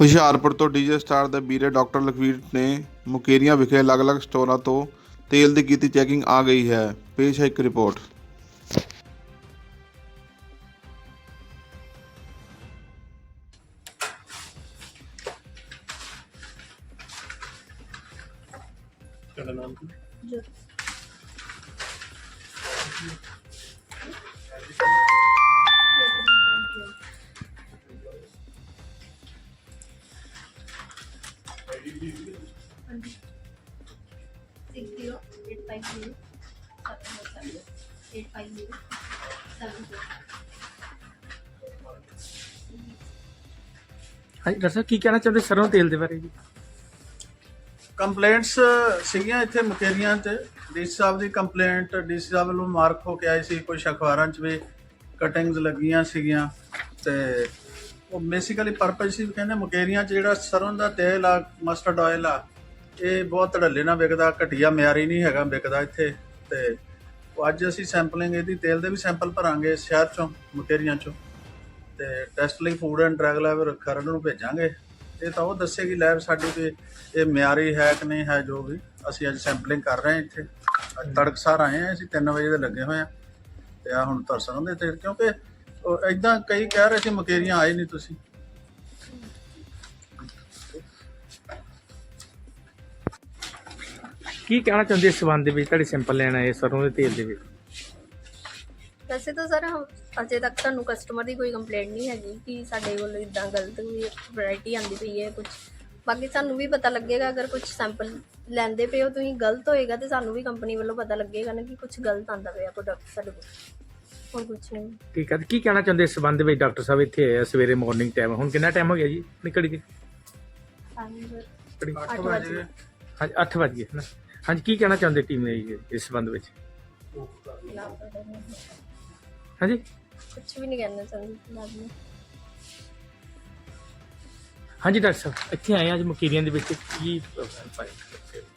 ਹੁਸ਼ਿਆਰਪੁਰ ਤੋਂ DJ star ਦੇ ਵੀਰੇ ਡਾਕਟਰ ਲਖਵੀਰ ਨੇ ਮੁਕੇਰੀਆਂ ਵਿਖੇ ਅਲੱਗ-ਅਲੱਗ ਸਟੋਰਾਂ ਤੋਂ ਤੇਲ ਦੀ ਕੀਤੀ ਚੈਕਿੰਗ ਆ ਗਈ ਹੈ। ਪੇਸ਼ ਹੈ ਇੱਕ ਰਿਪੋਰਟ। ਤੁਹਾਡਾ ਨਾਮ ਕੀ? six eight five zero seven four. ਹਾਂਜੀ, ਡਾਕਟਰ ਸਾਹਿਬ, ਕੀ ਕਹਿਣਾ ਚਾਹੁੰਦੇ ਸਰੋਂ ਤੇਲ ਦੇ ਬਾਰੇ ਜੀ? ਕੰਪਲੇਂਟਸ ਸੀਗੀਆਂ ਇੱਥੇ ਮੁਕੇਰੀਆਂ 'ਚ। ਡੀਸੀ ਸਾਹਿਬ ਦੀ ਕੰਪਲੇਂਟ, ਡੀਸੀ ਸਾਹਿਬ ਵੱਲੋਂ ਮਾਰਕ ਹੋ ਕੇ ਆਈ ਸੀ ਕੁਝ ਅਖਬਾਰਾਂ 'ਚ ਵੀ ਕਟਿੰਗਸ ਲੱਗੀਆਂ ਸੀਗੀਆਂ। ਤੇ ਉਹ ਬੇਸਿਕਲੀ ਪਰਪਸ ਸੀ ਕਹਿੰਦੇ ਮੁਕੇਰੀਆਂ 'ਚ ਜਿਹੜਾ ਸਰੋਂ ਦਾ ਤੇਲ ਆ, ਮਸਟਰਡ ਆਇਲ ਆ, ਇਹ ਬਹੁਤ ਧੜੱਲੇ ਨਾਲ ਵਿਕਦਾ, ਘਟੀਆ ਮਿਆਰੀ ਨਹੀਂ ਹੈਗਾ ਵਿਕਦਾ ਇੱਥੇ। ਤੇ ਉਹ ਅੱਜ ਅਸੀਂ ਸੈਂਪਲਿੰਗ ਇਹਦੀ ਤੇਲ ਦੇ ਵੀ ਸੈਂਪਲ ਭਰਾਂਗੇ ਸ਼ਹਿਰ 'ਚੋਂ, ਮੁਕੇਰੀਆਂ 'ਚੋਂ। ਤੇ ਟੈਸਟ ਲਈ food and drug lab Kharar ਨੂੰ ਭੇਜਾਂਗੇ। ਇਹ ਤਾਂ ਉਹ ਦੱਸੇਗੀ ਲੈਬ ਸਾਡੀ ਵੀ ਇਹ ਮਿਆਰੀ ਹੈ ਕਿ ਨਹੀਂ ਹੈ ਜੋ ਵੀ। ਅਸੀਂ ਅੱਜ ਸੈਂਪਲਿੰਗ ਕਰ ਰਹੇ ਹਾਂ ਇੱਥੇ। ਅੱਜ ਤੜਕਸਾਰ ਆਏ ਹਾਂ, ਅਸੀਂ 3 ਵਜੇ ਦੇ ਲੱਗੇ ਹੋਏ ਹਾਂ। ਤੇ ਆ ਹੁਣ ਤਰਸਣ ਦੇ ਤੇ ਕਿਉਂਕਿ ਉਹ ਇਦਾਂ ਕਈ ਕਹਿ ਰਹੇ ਸੀ ਮਕੇਰੀਆਂ ਆਏ ਨਹੀਂ ਤੁਸੀਂ। ਕੀ ਕਹਿਣਾ ਚਾਹੁੰਦੇ ਇਸ ਸੰਬੰਧ ਦੇ ਵਿੱਚ? ਤੁਹਾਡੇ ਸੈਂਪਲ ਲੈਣ ਆਏ ਸਰੋਂ ਦੇ ਤੇਲ ਦੇ ਵਿੱਚ। ਵੈਸੇ ਤਾਂ ਸਰ ਅਜੇ ਤੱਕ ਤੁਹਾਨੂੰ ਕਸਟਮਰ ਦੀ ਕੋਈ ਕੰਪਲੇਂਟ ਨਹੀਂ ਹੈਗੀ ਕਿ ਸਾਡੇ ਕੋਲ ਇਦਾਂ ਗਲਤ ਕੋਈ ਵੈਰਾਈਟੀ ਆਂਦੀ ਪਈ ਹੈ ਕੁਝ ਬਾਕੀ ਸਾਨੂੰ ਵੀ ਪਤਾ ਲੱਗੇਗਾ ਅਗਰ ਕੁਝ ਸੈਂਪਲ ਲੈਂਦੇ ਪਏ ਹੋ ਤੁਸੀਂ ਗਲਤ ਹੋਏਗਾ ਤੇ ਸਾਨੂੰ ਵੀ ਕੰਪਨੀ ਵੱਲੋਂ ਪਤਾ ਲੱਗੇਗਾ ਨਾ ਕਿ ਕੁਝ ਗਲਤ ਆਂਦਾ ਪਿਆ ਪ੍ਰੋਡਕਟ ਸਾਡੇ ਕੋਲ। ਹੋਰ ਕੁਝ ਨਹੀਂ। ਠੀਕ ਹੈ ਤੇ ਕੀ ਕਹਿਣਾ ਚਾਹੁੰਦੇ ਇਸ ਸੰਬੰਧ ਦੇ ਵਿੱਚ? ਡਾਕਟਰ ਸਾਹਿਬ ਇੱਥੇ ਆਏ ਆ ਸਵੇਰੇ ਮਾਰਨਿੰਗ ਟਾਈਮ ਹੁਣ ਕਿੰਨਾ ਟਾਈਮ ਹੋ ਗਿਆ ਜੀ? ਨਿਕਲ ਗਏ। ਟਾਈਮ ਘੜੀ? ਅੱਠ ਵਜੇ। ਹਾਂਜੀ 8 ਵਜ ਗਏ ਨਾ? ਹਾਂਜੀ ਕੀ ਕਹਿਣਾ ਚਾਹੁੰਦੇ ਟੀਮ ਨੇ ਜੀ ਇਸ ਸੰਬੰਧ ਵਿੱਚ? ਹਾਂਜੀ? ਕੁਝ ਵੀ ਨਹੀਂ ਕਹਿਣਾ ਚਾਹੁੰਦੀ ਫਿਲਹਾਲ ਮੈਂ ਹਾਂਜੀ ਡਾਕਟਰ ਸਾਹਿਬ ਇੱਥੇ ਆਏ ਆ ਅੱਜ ਮਕੀਰੀਆਂ ਦੇ ਵਿੱਚ। ਕੀ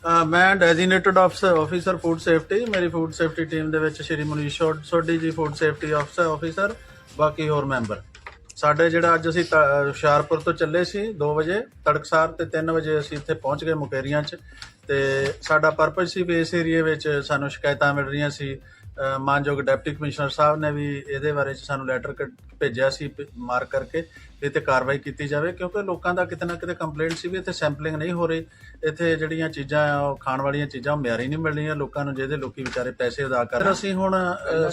ਅਹ ਮੈਂ designated officer officer food safety ਮੇਰੀ ਫੂਡ ਸੇਫਟੀ ਟੀਮ ਦੇ ਵਿੱਚ ਸ਼੍ਰੀ ਮਨੀਸ਼ ਸੋਢੀ ਜੀ ਫੂਡ ਸੇਫਟੀ ਆਫਸਰ ਆਫੀਸਰ ਬਾਕੀ ਹੋਰ ਮੈਂਬਰ ਸਾਡੇ ਜਿਹੜਾ ਅੱਜ ਅਸੀਂ ਤ- ਹੁਸ਼ਿਆਰਪੁਰ ਤੋਂ ਚੱਲੇ ਸੀ 2 ਵਜੇ, ਤੜਕਸਾਰ ਤੇ 3 ਵਜੇ ਅਸੀਂ ਇੱਥੇ ਪਹੁੰਚ ਗਏ ਮੁਕੇਰੀਆਂ 'ਚ ਤੇ ਸਾਡਾ ਪਰਪਸ ਸੀ ਵੀ ਇਸ ਏਰੀਏ ਵਿੱਚ ਸਾਨੂੰ ਸ਼ਿਕਾਇਤਾਂ ਮਿਲ ਰਹੀਆਂ ਸੀ। ਮਾਨਯੋਗ ਡਿਪਟੀ ਕਮਿਸ਼ਨਰ ਸਾਹਿਬ ਨੇ ਵੀ ਇਹਦੇ ਬਾਰੇ 'ਚ ਸਾਨੂੰ ਲੈਟਰ ਭੇਜਿਆ ਸੀ ਮਾਰਕ ਕਰਕੇ ਇਹ ਤੇ ਕਾਰਵਾਈ ਕੀਤੀ ਜਾਵੇ ਕਿਉਂਕਿ ਲੋਕਾਂ ਦਾ ਕਿਤੇ ਨਾ ਕਿਤੇ ਕੰਪਲੇਂਟ ਸੀ ਵੀ ਇੱਥੇ ਸੈਂਪਲਿੰਗ ਨਹੀਂ ਹੋ ਰਹੀ। ਇੱਥੇ ਜਿਹੜੀਆਂ ਚੀਜ਼ਾਂ ਆ ਉਹ ਖਾਣ ਵਾਲੀਆਂ ਚੀਜ਼ਾਂ ਮਿਆਰੀ ਨਹੀਂ ਮਿਲ ਰਹੀਆਂ ਲੋਕਾਂ ਨੂੰ ਜਿਹਦੇ ਲੋਕੀ ਵਿਚਾਰੇ ਪੈਸੇ ਅਦਾ ਕਰ ਰਹੇ। ਅਸੀਂ ਹੁਣ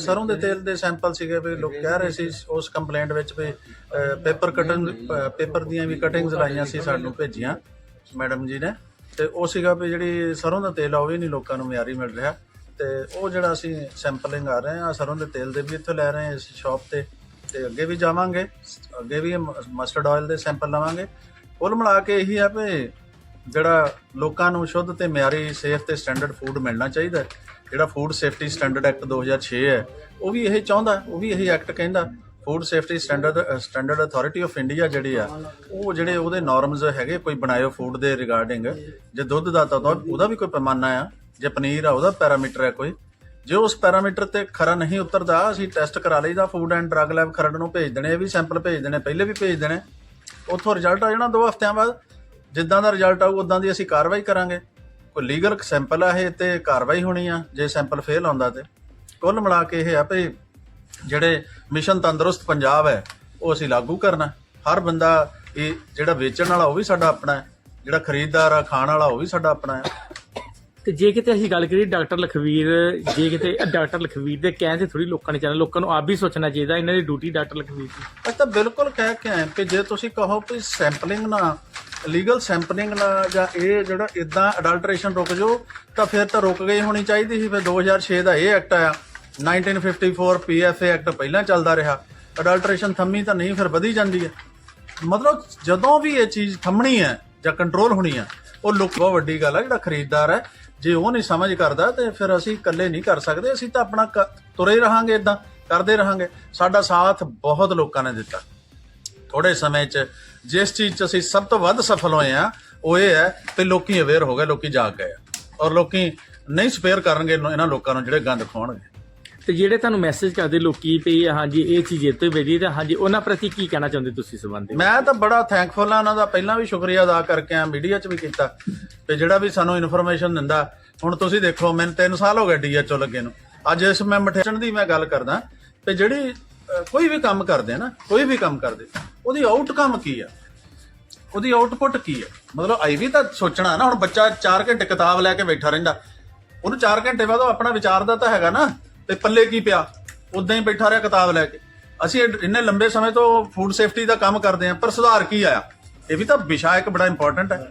ਸਰੋਂ ਦੇ ਤੇਲ ਦੇ ਸੈਂਪਲ ਸੀਗੇ ਵੀ ਲੋਕ ਕਹਿ ਰਹੇ ਸੀ ਉਸ ਕੰਪਲੇਂਟ ਵਿੱਚ ਵੀ ਪੇਪਰ ਕਟਿੰਗ ਪੇਪਰ ਦੀਆਂ ਵੀ ਕਟਿੰਗਸ ਲਾਈਆਂ ਸੀ ਸਾਨੂੰ ਭੇਜੀਆਂ ਮੈਡਮ ਜੀ ਨੇ। ਤੇ ਉਹ ਸੀਗਾ ਵੀ ਜਿਹੜੀ ਸਰੋਂ ਦਾ ਤੇਲ ਆ ਉਹ ਵੀ ਨਹੀਂ ਲੋਕਾਂ ਨੂੰ ਮਿਆਰੀ ਮਿਲ ਰਿਹਾ। ਤੇ ਉਹ ਜਿਹੜਾ ਅਸੀਂ ਸੈਂਪਲਿੰਗ ਆ ਰਹੇ ਆ ਸਰੋਂ ਦੇ ਤੇਲ ਦੇ ਵੀ ਇੱਥੋਂ ਲੈ ਰਹੇ ਹਾਂ, ਇਸ ਸ਼ਾਪ ਤੇ ਤੇ ਅੱਗੇ ਵੀ ਜਾਵਾਂਗੇ। ਅੱਗੇ ਵੀ ਮਸਟਰਡ ਆਇਲ ਦੇ ਸੈਂਪਲ ਲਵਾਂਗੇ। ਕੁੱਲ ਮਿਲਾ ਕੇ ਇਹੀ ਆ ਵੀ ਜਿਹੜਾ ਲੋਕਾਂ ਨੂੰ ਸ਼ੁੱਧ ਤੇ ਮਿਆਰੀ ਸੇਫ ਤੇ ਸਟੈਂਡਰਡ ਫੂਡ ਮਿਲਣਾ ਚਾਹੀਦਾ ਜਿਹੜਾ ਫੂਡ ਸੇਫਟੀ ਸਟੈਂਡਰਡ ਐਕਟ 2006 ਹੈ, ਉਹ ਵੀ ਇਹ ਚਾਹੁੰਦਾ, ਉਹ ਵੀ ਇਹ ਐਕਟ ਕਹਿੰਦਾ। Food safety standard standard authority of India ਜਿਹੜੀ ਆ, ਉਹ ਜਿਹੜੇ ਉਹਦੇ ਨਾਰਮਸ ਹੈਗੇ, ਕੋਈ ਬਣਾਇਓ ਫੂਡ ਦੇ ਰਿਗਾਰਡਿੰਗ ਜੇ ਦੁੱਧ ਦਾ ਤਾਂ ਉਹਦਾ ਵੀ ਕੋਈ ਪੈਮਾਨਾ ਆ। ਜੇ ਪਨੀਰ ਆ, ਉਹਦਾ ਪੈਰਾਮੀਟਰ ਹੈ ਕੋਈ। ਜੇ ਉਸ ਪੈਰਾਮੀਟਰ ਤੇ ਖਰਾ ਨਹੀਂ ਉਤਰਦਾ, ਅਸੀਂ ਟੈਸਟ ਕਰਾ ਲਈਦਾ food and drug lab Kharar ਨੂੰ ਭੇਜ ਦੇਣੇ, ਇਹ ਵੀ ਸੈਂਪਲ ਭੇਜ ਦੇਣੇ, ਪਹਿਲੇ ਵੀ ਭੇਜ ਦੇਣੇ। ਉੱਥੋਂ ਰਿਜ਼ਲਟ ਆ ਜਾਣਾ 2 ਹਫ਼ਤਿਆਂ ਬਾਅਦ। ਜਿੱਦਾਂ ਦਾ ਰਿਜ਼ਲਟ ਆਊ ਉਦਾਂ ਦੀ ਅਸੀਂ ਕਾਰਵਾਈ ਕਰਾਂਗੇ। ਕੋਈ ਲੀਗਲ ਸੈਂਪਲ ਆ ਇਹ ਤੇ ਕਾਰਵਾਈ ਹੋਣੀ ਆ, ਜੇ ਸੈਂਪਲ ਫੇਲ ਆਉਂਦਾ ਤੇ। ਕੁੱਲ ਮਿਲਾ ਕੇ ਇਹ ਆ ਵੀ ਜਿਹੜੇ ਮਿਸ਼ਨ ਤੰਦਰੁਸਤ ਪੰਜਾਬ ਹੈ, ਉਹ ਅਸੀਂ ਲਾਗੂ ਕਰਨਾ। ਹਰ ਬੰਦਾ ਇਹ ਜਿਹੜਾ ਵੇਚਣ ਵਾਲਾ, ਉਹ ਵੀ ਸਾਡਾ ਆਪਣਾ ਹੈ। ਜਿਹੜਾ ਖਰੀਦਦਾਰ ਆ, ਖਾਣ ਵਾਲਾ, ਉਹ ਵੀ ਸਾਡਾ ਆਪਣਾ ਹੈ। ਤੇ ਜੇ ਕਿਤੇ ਅਸੀਂ ਗੱਲ ਕਰੀਏ ਡਾਕਟਰ ਲਖਵੀਰ, ਜੇ ਕਿਤੇ ਇਹ ਡਾਕਟਰ ਲਖਵੀਰ ਦੇ ਕਹਿਣ ਤੇ ਥੋੜੀ ਲੋਕਾਂ ਨੇ ਚਾਹਣਾ ਲੋਕਾਂ ਨੂੰ ਆਪ ਵੀ ਸੋਚਣਾ ਚਾਹੀਦਾ, ਇਹਨਾਂ ਦੀ ਡਿਊਟੀ ਡਾਕਟਰ ਲਖਵੀਰ ਦੀ। ਅਸੀਂ ਤਾਂ ਬਿਲਕੁਲ ਕਹਿ ਕੇ ਆਏ ਕਿ ਜੇ ਤੁਸੀਂ ਕਹੋ ਕਿ ਸੈਂਪਲਿੰਗ ਨਾ, ਲੀਗਲ ਸੈਂਪਲਿੰਗ ਨਾ, ਜਾਂ ਇਹ ਜਿਹੜਾ ਇਦਾਂ ਅਡਲਟਰੇਸ਼ਨ ਰੁਕ ਜਾਓ ਤਾਂ ਫਿਰ ਤਾਂ ਰੁਕ ਗਈ ਹੋਣੀ ਚਾਹੀਦੀ ਸੀ। ਫਿਰ 2006 ਦਾ ਇਹ ਐਕਟ ਆਇਆ 1954 ਪੀਐਫਏ ਐਕਟ ਪਹਿਲਾਂ ਚੱਲਦਾ ਰਿਹਾ। ਅਡਲਟਰੇਸ਼ਨ ਥੰਮੀ ਤਾਂ ਨਹੀਂ, ਫਿਰ ਵਧੀ ਜਾਂਦੀ ਹੈ। ਮਤਲਬ ਜਦੋਂ ਵੀ ਇਹ ਚੀਜ਼ ਥੰਮਣੀ ਹੈ ਜਾਂ ਕੰਟਰੋਲ ਹੋਣੀ ਹੈ, ਉਹ ਲੋਕ ਬਹੁਤ ਵੱਡੀ ਗੱਲ ਹੈ, ਜਿਹੜਾ ਖਰੀਦਦਾਰ ਹੈ ਜੇ ਉਹ ਨਹੀਂ ਸਮਝ ਕਰਦਾ ਤੇ ਫਿਰ ਅਸੀਂ ਇਕੱਲੇ ਨਹੀਂ ਕਰ ਸਕਦੇ, ਅਸੀਂ ਤਾਂ ਆਪਣਾ ਕ- ਤੁਰੇ ਰਹਾਂਗੇ ਇਦਾਂ ਕਰਦੇ ਰਹਾਂਗੇ। ਸਾਡਾ ਸਾਥ ਬਹੁਤ ਲੋਕਾਂ ਨੇ ਦਿੱਤਾ। ਥੋੜੇ ਸਮੇਂ 'ਚ, ਜਿਸ ਚੀਜ਼ 'ਚ ਅਸੀਂ ਸਭ ਤੋਂ ਵੱਧ ਸਫਲ ਹੋਏ ਆ ਉਹ ਇਹ ਹੈ ਕਿ ਲੋਕੀ ਅਵੇਅਰ ਹੋ ਗਏ, ਲੋਕੀ ਜਾਗ ਗਏ ਔਰ ਲੋਕੀ ਨਹੀਂ ਸਪੇਅਰ ਕਰਨਗੇ, ਇਹਨਾਂ ਲੋਕਾਂ ਨੂੰ ਜਿਹੜੇ ਗੰਦ ਖਵਾਉਣਗੇ। ਤੇ ਜਿਹੜੇ ਤੁਹਾਨੂੰ ਮੈਸੇਜ ਕਰਦੇ ਲੋਕੀ ਵੀ ਹਾਂਜੀ, ਇਹ ਚੀਜ਼ ਇਹ ਤੋਂ ਵੇਦੀ ਤੇ ਹਾਂਜੀ, ਉਹਨਾਂ ਪ੍ਰਤੀ ਕੀ ਕਹਿਣਾ ਚਾਹੁੰਦੇ ਤੁਸੀਂ ਸੰਬੰਧੀ? ਮੈਂ ਤਾਂ ਬੜਾ ਥੈਂਕਫੁਲ ਆ ਉਹਨਾਂ ਦਾ ਪਹਿਲਾਂ ਵੀ ਸ਼ੁਕਰੀਆ ਅਦਾ ਕਰਕੇ ਆ ਮੀਡੀਆ 'ਚ ਵੀ ਕੀਤਾ ਤੇ ਜਿਹੜਾ ਵੀ ਸਾਨੂੰ ਇਨਫੋਰਮੇਸ਼ਨ ਦਿੰਦਾ, ਹੁਣ ਤੁਸੀਂ ਦੇਖੋ, ਮੈਨੂੰ 3 ਸਾਲ ਹੋ ਗਏ ਡੀਐਚਓ ਲੱਗੇ ਨੂੰ। ਅੱਜ ਇਸ ਮੈਂ ਮਠੇਸ਼ਨ ਦੀ ਮੈਂ ਗੱਲ ਕਰਦਾ, ਤੇ ਜਿਹੜੀ ਕੋਈ ਵੀ ਕੰਮ ਕਰਦੇ ਆ ਨਾ, ਕੋਈ ਵੀ ਕੰਮ ਕਰਦੇ, ਉਹਦੀ ਆਊਟਕਮ ਕੀ ਆ? ਉਹਦੀ ਆਊਟਪੁੱਟ ਕੀ ਹੈ ਮਤਲਬ ਆਈ ਵੀ ਤਾਂ ਸੋਚਣਾ ਨਾ, ਹੁਣ ਬੱਚਾ 4 ਘੰਟੇ ਕਿਤਾਬ ਲੈ ਕੇ ਬੈਠਾ ਰਹਿੰਦਾ, ਉਹਨੂੰ 4 ਘੰਟੇ ਬਾਅਦ ਉਹ ਆਪਣਾ ਵਿਚਾਰਦਾ ਤਾਂ ਹੈਗਾ ਨਾ। ਤੇ ਪੱਲੇ ਕੀ ਪਿਆ? ਉਦਾਂ ਹੀ ਬੈਠਾ ਰਿਹਾ ਕਿਤਾਬ ਲੈ ਕੇ। ਅਸੀਂ ਇੰਨੇ ਲੰਬੇ ਸਮੇਂ ਤੋਂ ਫੂਡ ਸੇਫਟੀ ਦਾ ਕੰਮ ਕਰਦੇ ਆਂ ਪਰ ਸੁਧਾਰ ਕੀ ਆਇਆ? ਇਹ ਵੀ ਤਾਂ ਵਿਸ਼ਾ ਇੱਕ ਬੜਾ ਇੰਪੋਰਟੈਂਟ ਹੈ।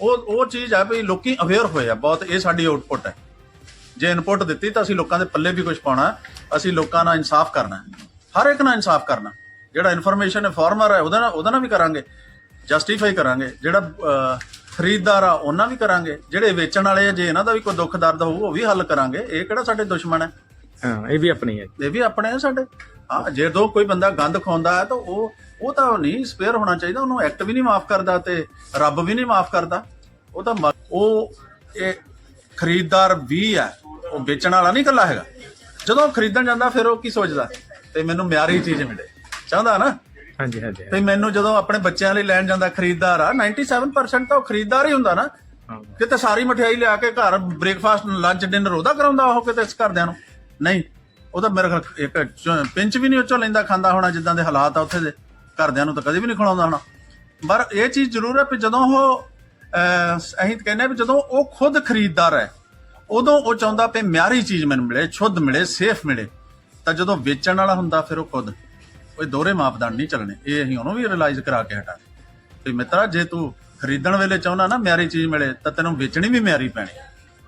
ਉਹ ਉਹ ਚੀਜ਼ ਆ ਵੀ ਲੋਕੀ ਅਵੇਅਰ ਹੋਏ ਆ, ਬਹੁਤ ਇਹ ਸਾਡੀ ਆਊਟਪੁੱਟ ਹੈ। ਜੇ ਇਨਪੁੱਟ ਦਿੱਤੀ ਤਾਂ ਅਸੀਂ ਲੋਕਾਂ ਦੇ ਪੱਲੇ ਵੀ ਕੁਝ ਪਾਉਣਾ, ਅਸੀਂ ਲੋਕਾਂ ਨਾਲ ਇਨਸਾਫ ਕਰਨਾ ਹਰ ਇੱਕ ਨਾਲ ਇਨਸਾਫ ਕਰਨਾ ਜਿਹੜਾ ਇਨਫੋਰਮੇਸ਼ਨ ਫਾਰਮਰ ਹੈ, ਉਹਦਾ ਨਾਲ ਉਹਦਾ ਨਾਲ ਵੀ ਕਰਾਂਗੇ। ਜਸਟੀਫਾਈ ਕਰਾਂਗੇ। ਜਿਹੜਾ ਖਰੀਦਦਾਰ ਆ, ਉਹਨਾਂ ਵੀ ਕਰਾਂਗੇ। ਜਿਹੜੇ ਵੇਚਣ ਵਾਲੇ ਆ, ਜੇ ਇਹਨਾਂ ਦਾ ਵੀ ਕੋਈ ਦੁੱਖ ਦਰਦ ਹੋਊ, ਉਹ ਵੀ ਹੱਲ ਕਰਾਂਗੇ। ਇਹ ਕਿਹੜਾ ਸਾਡੇ ਦੁਸ਼ਮਣ ਹੈ? ਹਾਂ ਇਹ ਵੀ ਆਪਣੀ ਹੈ ਇਹ ਵੀ ਆਪਣੇ ਆ ਸਾਡੇ। ਹਾਂ ਜੇ ਦੋ ਕੋਈ ਬੰਦਾ ਗੰਦ ਖਾਉਂਦਾ ਹੈ ਤਾਂ ਉਹ ਉਹ ਤਾਂ ਨਹੀਂ ਸਪੇਅਰ ਹੋਣਾ ਚਾਹੀਦਾ ਉਹਨੂੰ ਐਕਟ ਵੀ ਨਹੀਂ ਮਾਫ ਕਰਦਾ ਤੇ ਰੱਬ ਵੀ ਨਹੀਂ ਮਾਫ ਕਰਦਾ। ਉਹ ਤਾਂ ਮ- ਉਹ ਇਹ ਖਰੀਦਦਾਰ ਵੀ ਹੈ ਉਹ ਵੇਚਣ ਵਾਲਾ ਨਹੀਂ ਇਕੱਲਾ ਹੈਗਾ। ਜਦੋਂ ਉਹ ਖਰੀਦਣ ਜਾਂਦਾ ਫਿਰ ਉਹ ਕੀ ਸੋਚਦਾ? ਤੇ ਮੈਨੂੰ ਮਿਆਰੀ ਚੀਜ਼ ਮਿਲੇ। ਚਾਹੁੰਦਾ ਨਾ? ਹਾਂਜੀ ਹਾਂਜੀ ਤੇ ਮੈਨੂੰ ਜਦੋਂ ਆਪਣੇ ਬੱਚਿਆਂ ਲਈ ਲੈਣ ਜਾਂਦਾ ਖਰੀਦਦਾਰ ਆ 97% ਤਾਂ ਉਹ ਖਰੀਦਦਾਰ ਹੀ ਹੁੰਦਾ ਨਾ। ਹਾਂ। ਕਿਤੇ ਸਾਰੀ ਮਠਿਆਈ ਲਿਆ ਕੇ ਘਰ ਬ੍ਰੇਕਫਾਸਟ ਲੰਚ ਡਿਨਰ ਉਹਦਾ ਕਰਾਉਂਦਾ ਉਹ ਕਿਤੇ ਘਰਦਿਆਂ ਨੂੰ? ਨਹੀਂ ਉਹ ਤਾਂ ਮੇਰੇ ਖਿਆਲ ਇੱਕ ਚ- ਪਿੰਚ ਵੀ ਨਹੀਂ ਉੱਚੋਂ ਲੈਂਦਾ ਖਾਂਦਾ ਹੋਣਾ ਜਿੱਦਾਂ ਦੇ ਹਾਲਾਤ ਆ ਉੱਥੇ ਦੇ। ਘਰਦਿਆਂ ਨੂੰ ਤਾਂ ਕਦੇ ਵੀ ਨਹੀਂ ਖਿਲਾਉਂਦਾ ਹੋਣਾ। ਪਰ ਇਹ ਚੀਜ਼ ਜ਼ਰੂਰ ਹੈ ਕਿ ਜਦੋਂ ਉਹ ਅਹ, ਅਸੀਂ ਤਾਂ ਕਹਿੰਦੇ ਆ ਵੀ ਜਦੋਂ ਉਹ ਖੁਦ ਖਰੀਦਦਾਰ ਹੈ ਉਦੋਂ ਉਹ ਚਾਹੁੰਦਾ ਵੀ ਮਿਆਰੀ ਚੀਜ਼ ਮੈਨੂੰ ਮਿਲੇ ਸ਼ੁੱਧ ਮਿਲੇ ਸੇਫ ਮਿਲੇ। ਤਾਂ ਜਦੋਂ ਵੇਚਣ ਵਾਲਾ ਹੁੰਦਾ ਫਿਰ ਉਹ ਖੁਦ। ਕੋਈ ਦੋਹਰੇ ਮਾਪਦੰਡ ਨਹੀਂ ਚੱਲਣੇ। ਇਹ ਅਸੀਂ ਉਹਨੂੰ ਵੀ ਰਿਅਲਾਈਜ਼ ਕਰਾ ਕੇ ਹਟਾ ਤੇ ਮਿੱਤਰਾ ਜੇ ਤੂੰ ਖਰੀਦਣ ਵੇਲੇ ਚਾਹੁੰਦਾ ਨਾ ਮਿਆਰੀ ਚੀਜ਼ ਮਿਲੇ ਤਾਂ ਤੈਨੂੰ ਵੇਚਣੀ ਵੀ ਮਿਆਰੀ ਪੈਣੀ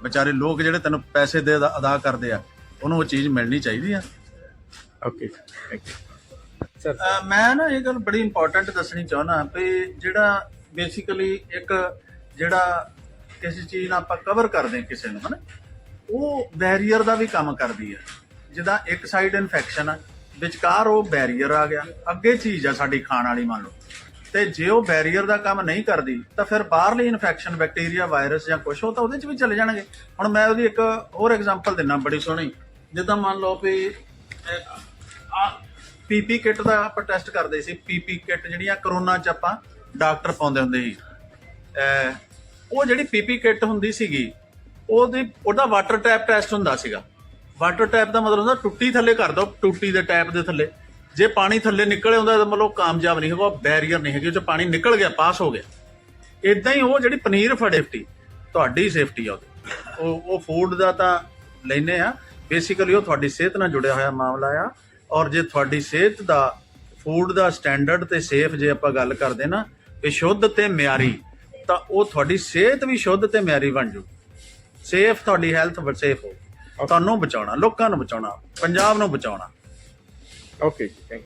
ਵਿਚਾਰੇ ਲੋਕ ਜਿਹੜੇ ਤੈਨੂੰ ਪੈਸੇ ਦੇ ਅਦਾ ਅਦਾ ਕਰਦੇ ਆ ਉਹਨੂੰ ਉਹ ਚੀਜ਼ ਮਿਲਣੀ ਚਾਹੀਦੀ ਆ। ਓਕੇ ਸਰ ਅਹ ਮੈਂ ਨਾ ਇਹ ਗੱਲ ਬੜੀ ਇੰਪੋਰਟੈਂਟ ਦੱਸਣੀ ਚਾਹੁੰਦਾ ਵੀ ਜਿਹੜਾ ਬੇਸਿਕਲੀ ਇੱਕ ਜਿਹੜਾ ਕਿਸੇ ਚੀਜ਼ ਨਾਲ ਆਪਾਂ ਕਵਰ ਕਰਦੇ ਹਾਂ ਕਿਸੇ ਨੂੰ ਹਨਾ? ਉਹ ਬੈਰੀਅਰ ਦਾ ਵੀ ਕੰਮ ਕਰਦੀ ਹੈ ਜਿੱਦਾਂ ਇੱਕ ਸਾਈਡ ਇਨਫੈਕਸ਼ਨ ਆ ਵਿਚਕਾਰ ਉਹ ਬੈਰੀਅਰ ਆ ਗਿਆ। ਅੱਗੇ ਚੀਜ਼ ਆ ਸਾਡੀ ਖਾਣ ਵਾਲੀ ਮੰਨ ਲਓ। ਤੇ ਜੇ ਉਹ ਬੈਰੀਅਰ ਦਾ ਕੰਮ ਨਹੀਂ ਕਰਦੀ ਤਾਂ ਫਿਰ ਬਾਹਰਲੀ ਇਨਫੈਕਸ਼ਨ ਬੈਕਟੀਰੀਆ ਵਾਇਰਸ ਜਾਂ ਕੁਝ ਉਹ ਤਾਂ ਉਹਦੇ ਚ ਵੀ ਚਲੇ ਜਾਣਗੇ। ਹੁਣ ਮੈਂ ਉਹਦੀ ਇੱਕ ਹੋਰ ਐਗਜ਼ਾਮਪਲ ਦਿੰਨਾ ਬੜੀ ਸੋਹਣੀ। ਜਿੱਦਾਂ ਮੰਨ ਲਓ ਵੀ ਪੀਪੀ ਕਿੱਟ ਦਾ ਆਪਾਂ ਟੈਸਟ ਕਰਦੇ ਸੀ ਪੀਪੀ ਕਿੱਟ ਜਿਹੜੀਆਂ ਕਰੋਨਾ ਚ ਆਪਾਂ ਡਾਕਟਰ ਪਾਉਂਦੇ ਹੁੰਦੇ ਸੀ। ਉਹ ਜਿਹੜੀ ਪੀਪੀ ਕਿੱਟ ਹੁੰਦੀ ਸੀਗੀ, ਉਹਦੀ, ਉਹਦਾ ਵਾਟਰ ਟੈਪ ਟੈਸਟ ਹੁੰਦਾ ਸੀਗਾ। ਵਾਟਰ ਟੈਪ ਦਾ ਮਤਲਬ ਹੁੰਦਾ ਟੁੱਟੀ ਥੱਲੇ ਕਰ ਦੋ, ਟੁੱਟੀ ਦੇ ਟੈਪ ਦੇ ਥੱਲੇ। ਜੇ ਪਾਣੀ ਥੱਲੇ ਨਿਕਲ ਆਉਂਦਾ ਤਾਂ ਮਤਲਬ ਕਾਮਯਾਬ ਨਹੀਂ ਹੈਗਾ ਬੈਰੀਅਰ ਨਹੀਂ ਹੈਗੀ, ਉਹ ਚ ਪਾਣੀ ਨਿਕਲ ਗਿਆ ਪਾਸ ਹੋ ਗਿਆ। ਇਦਾਂ ਹੀ ਉਹ ਜਿਹੜੀ ਪਨੀਰ ਫੜੇਫਟੀ ਤੁਹਾਡੀ ਸੇਫਟੀ ਆ ਉਹ ਉਹ ਫੂਡ ਦਾ ਤਾਂ ਲੈਨੇ ਆ। ਬੇਸਿਕਲੀ ਉਹ ਤੁਹਾਡੀ ਸਿਹਤ ਨਾਲ ਜੁੜਿਆ ਹੋਇਆ ਮਾਮਲਾ ਆ। ਔਰ ਜੇ ਤੁਹਾਡੀ ਸਿਹਤ ਦਾ ਫੂਡ ਦਾ ਸਟੈਂਡਰਡ ਤੇ ਸੇਫ ਜੇ ਆਪਾਂ ਗੱਲ ਕਰਦੇ ਨਾ ਕਿ ਸ਼ੁੱਧ ਤੇ ਮਿਆਰੀ ਤਾਂ ਉਹ ਤੁਹਾਡੀ ਸਿਹਤ ਵੀ ਸ਼ੁੱਧ ਤੇ ਮਿਆਰੀ ਬਣ ਜੂ। ਸੇਫ ਤੁਹਾਡੀ ਹੈਲਥ ਸੇਫ ਹੋ ਤੁਹਾਨੂੰ ਬਚਾਉਣਾ ਲੋਕਾਂ ਨੂੰ ਬਚਾਉਣਾ ਪੰਜਾਬ ਨੂੰ ਬਚਾਉਣਾ। ਓਕੇ ਜੀ ਥੈਂਕ